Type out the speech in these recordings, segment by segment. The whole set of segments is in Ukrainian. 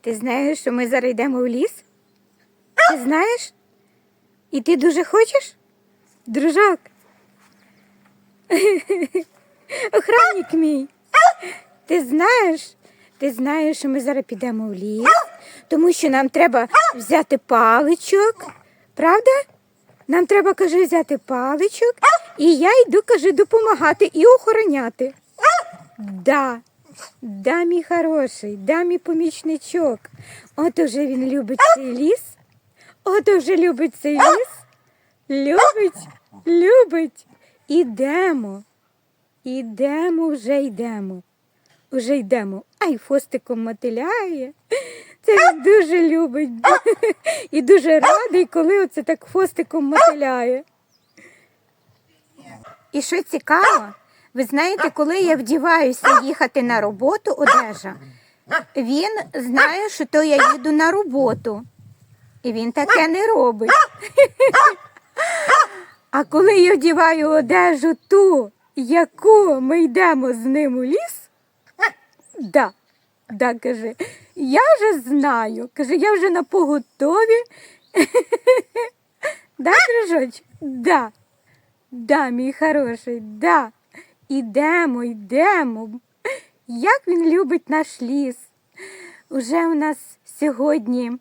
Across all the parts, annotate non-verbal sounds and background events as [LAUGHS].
Ти знаєш, що ми зараз йдемо в ліс? Ти знаєш? І ти дуже хочеш? Дружок. [LAUGHS] Охранник мій. Ти знаєш? Ти знаєш, що ми зараз підемо в ліс, тому що нам треба взяти паличок. Правда? Нам треба, каже, взяти паличок, і я йду, каже, допомагати і охороняти. Да, да, мій хороший, да, мій помічничок. От уже він любить цей ліс. От уже любить цей ліс. Любить, любить. Ідемо. Ідемо, вже йдемо. Уже йдемо. Ай, хвостиком мотиляє. Це він дуже любить. І дуже радий, коли оце так хвостиком мотиляє. І що цікаво, ви знаєте, коли я вдіваюся їхати на роботу одежа, він знає, що то я їду на роботу. І він таке не робить. А коли я вдіваю одежу ту, яку ми йдемо з ним у ліс, да, да, каже, я вже знаю, каже, я вже на поготові. [LAUGHS] Да, дружоч? Да. Да, мій хороший, да. Ідемо, йдемо. Як він любить наш ліс. Уже у нас сьогодні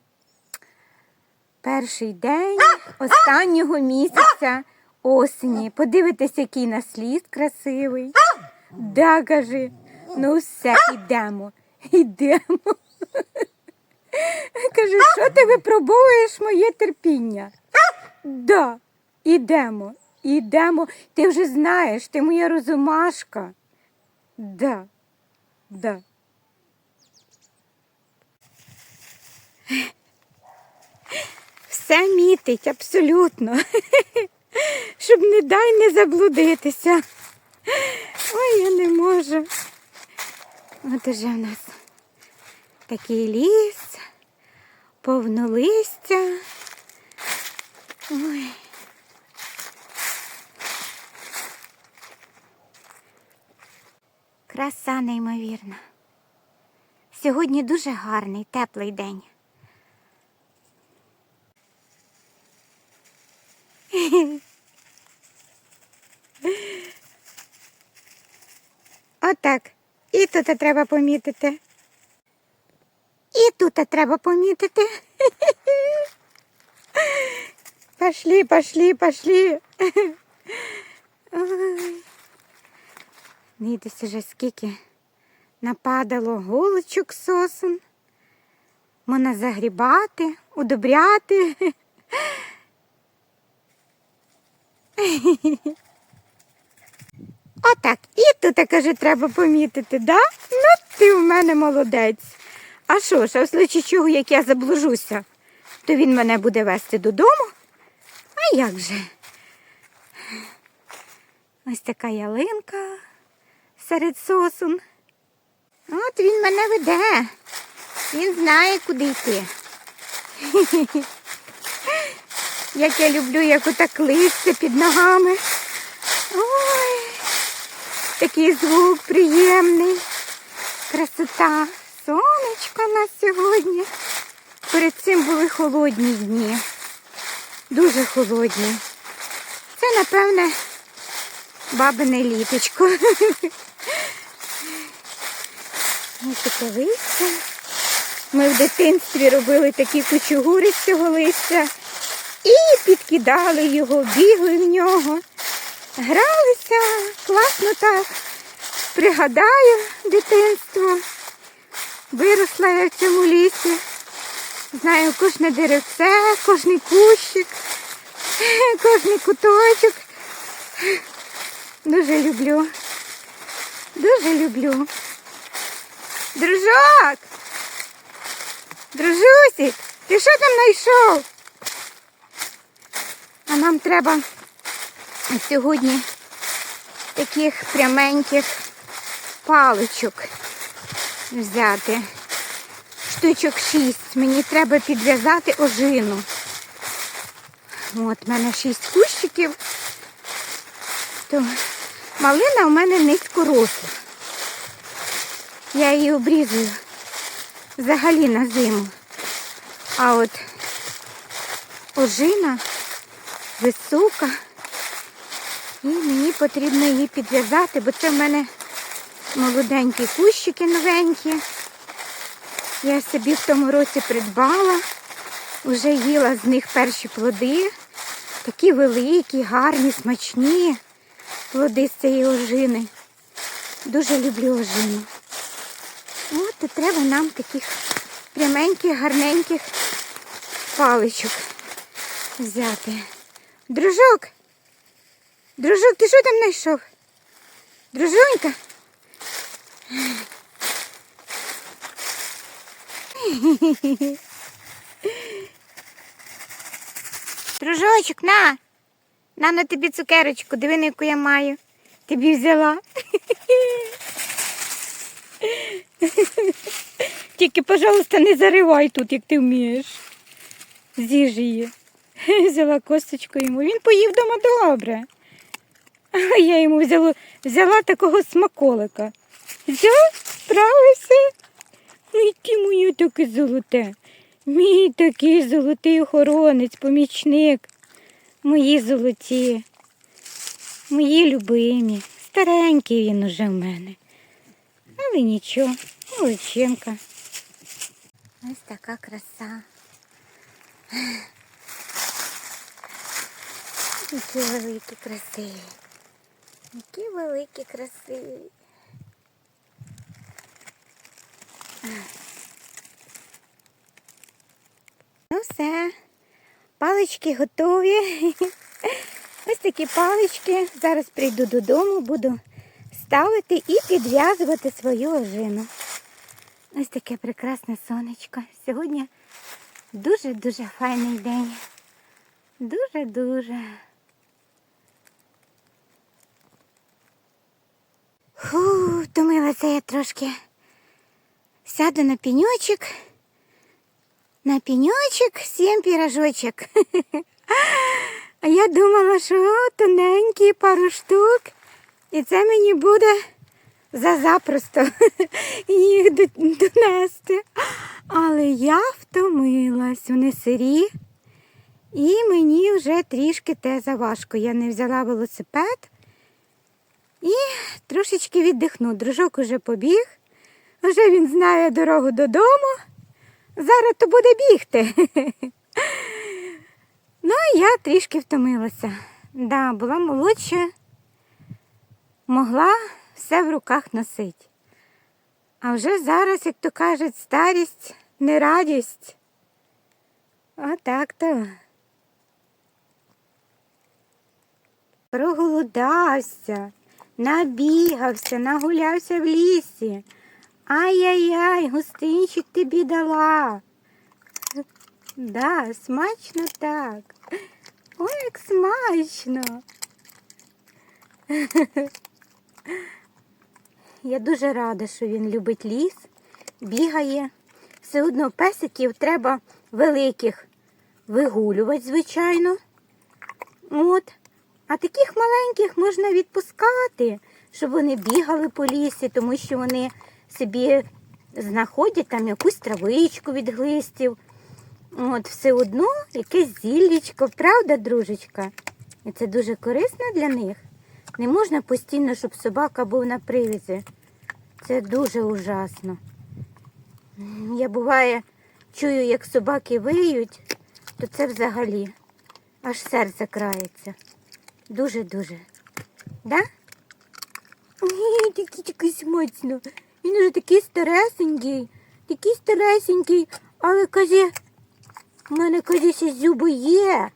перший день останнього місяця осені. Подивитесь, який нас ліс красивий. Да, каже, ну все, ідемо, ідемо. Каже, що ти випробовуєш моє терпіння? Да, ідемо, ідемо. Ти вже знаєш, ти моя розумашка. Да, да. Все мітить абсолютно. Щоб не дай не заблудитися. Ой, я не можу. От уже в нас такий ліс, повно листя. Краса неймовірна. Сьогодні дуже гарний, теплий день. Отак. І тут треба помітити. І тут треба помітити. Пошли, пошли, пошли. Ой. Дивіться вже скільки нападало голочок сосен. Можна загрібати, удобряти. Отак. І тут, каже, треба помітити, да? Ну, ти в мене молодець. А що ж, а в случаї чого, як я заблужуся, то він мене буде вести додому. А як же? Ось така ялинка серед сосун. От він мене веде. Він знає, куди йти. [LAUGHS] Як я люблю, як отак листя під ногами. Ой, такий звук приємний. Красота. Сонечко у нас сьогодні. Перед цим були холодні дні. Дуже холодні. Це, напевне, бабине літочко. [LAUGHS] Ось таке листя. Ми в дитинстві робили такі кучугури з цього листя і підкидали його, бігли в нього. Гралися, класно так. Пригадаю дитинство. Виросла я в цьому лісі. Знаю кожне деревце, кожний кущик, [LAUGHS] кожний куточок. Дуже люблю. Дуже люблю. Дружок! Дружусик, ти що там знайшов? А нам треба сьогодні таких пряменьких паличок взяти. Штучок шість. Мені треба підв'язати ожину. От, в мене шість кущиків. То малина у мене низькоросла. Я її обрізую взагалі на зиму. А от ожина висока. І мені потрібно її підв'язати, бо це в мене молоденькі кущики новенькі. Я собі в тому році придбала, вже їла з них перші плоди. Такі великі, гарні, смачні плоди з цієї ожини. Дуже люблю ожину. От треба нам таких пряменьких, гарненьких паличок взяти. Дружок, дружок, ти що там знайшов? Дружонька? Дружочок, на. На на тобі цукерочку, дивини, яку я маю. Тобі взяла. Тільки, пожалуйста, не заривай тут, як ти вмієш. З'їж її. [LAUGHS] Взяла косточку йому. Він поїв вдома добре. А я йому взяла, взяла такого смаколика. Взяв, справився. Ну, і моє таке золоте. Мій такий золотий охоронець, помічник. Мої золоті, мої любимі. Старенький він уже в мене. Але нічого, молодчинка. Ось така краса. Які великі красиві. Які великі красиві. Ну все, палички готові. Ось такі палички. Зараз прийду додому, буду ставити і підв'язувати свою ожину. Ось таке прекрасне сонечко. Сьогодні дуже-дуже файний день. Дуже-дуже. Фу, втомилася я трошки. Сяду на пеньочок. На пеньочок сім пірожочок. [LAUGHS] А я думала, що тоненькі пару штук. І це мені буде зазапросто [LAUGHS] їх донести. Але я втомилась, вони сирі. І мені вже трішки те заважко. Я не взяла велосипед і трошечки віддихну. Дружок уже побіг, вже він знає дорогу додому. Зараз то буде бігти. [LAUGHS] Ну, я трішки втомилася. Да, була молодша, могла все в руках носити. А вже зараз, як то кажуть, старість не радість. Отак то. Проголодався, набігався, нагулявся в лісі. Ай-яй-яй, гостинчик тобі дала. Да, смачно так. Ой, як смачно. [LAUGHS] Я дуже рада, що він любить ліс, бігає. Все одно песиків треба великих вигулювати, звичайно. От. А таких маленьких можна відпускати, щоб вони бігали по лісі, тому що вони собі знаходять там якусь травичку від глистів. От, все одно якесь зіллічко, правда, дружечка? І це дуже корисно для них. Не можна постійно, щоб собака був на привізі. Це дуже ужасно. Я буває, чую, як собаки виють, то це взагалі аж серце крається. Дуже-дуже. Да? Ой, такий такий смачно. Він уже такий старесенький, такий старесенький, але каже, у мене каже, ще зуби є.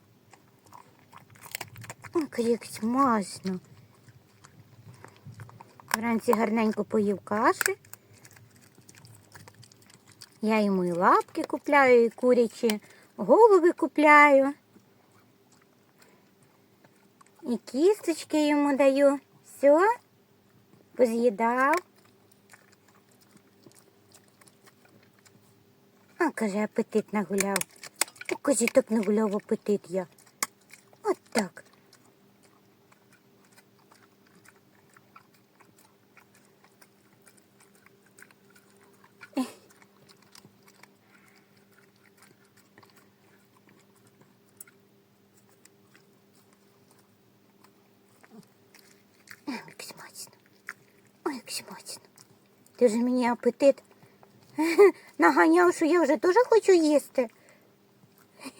Ой, каже, як смачно. Вранці гарненько поїв каші. Я йому і лапки купляю, і курячі голови купляю. І кісточки йому даю. Все, поз'їдав. А, каже, апетит нагуляв. Каже, так нагуляв апетит я. От так. Ти вже мені апетит [LAUGHS] наганяв, що я вже теж хочу їсти. [LAUGHS]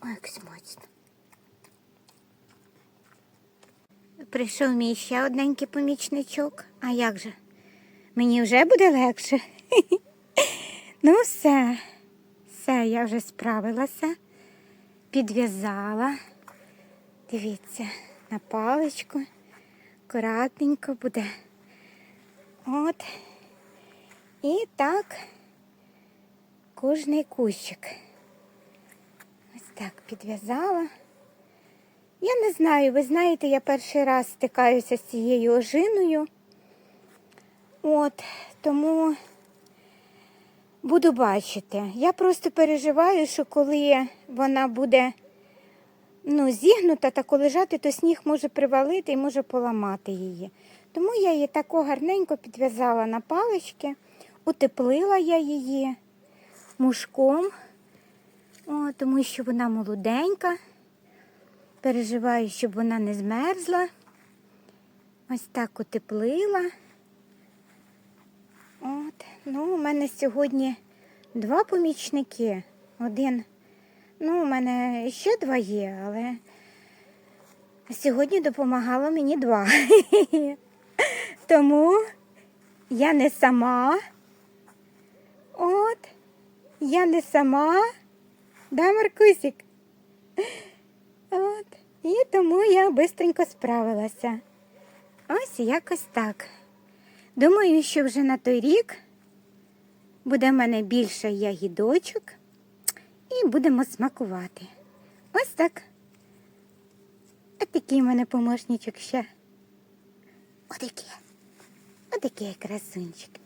Ой, як смачно. Прийшов мій ще одненький помічничок. А як же? Мені вже буде легше. [LAUGHS] Ну, все, все, я вже справилася, підв'язала. Дивіться, на паличку. Акуратненько буде. От. І так кожний кущик. Ось так підв'язала. Я не знаю, ви знаєте, я перший раз стикаюся з цією ожиною. От, тому буду бачити. Я просто переживаю, що коли вона буде ну, зігнута та лежати, то сніг може привалити і може поламати її. Тому я її тако гарненько підв'язала на палички, утеплила я її мушком, О, тому що вона молоденька. Переживаю, щоб вона не змерзла. Ось так утеплила. От, ну, у мене сьогодні два помічники. Один, ну, у мене ще два є, але сьогодні допомагало мені два. [LAUGHS] Тому я не сама. От, я не сама. Да, Маркусик? От, і тому я бистренько справилася. Ось якось так. Думаю, що вже на той рік буде в мене більше ягідочок і будемо смакувати. Ось так. А такий в мене помощничок ще. Отакий. Отакий красунчик мій.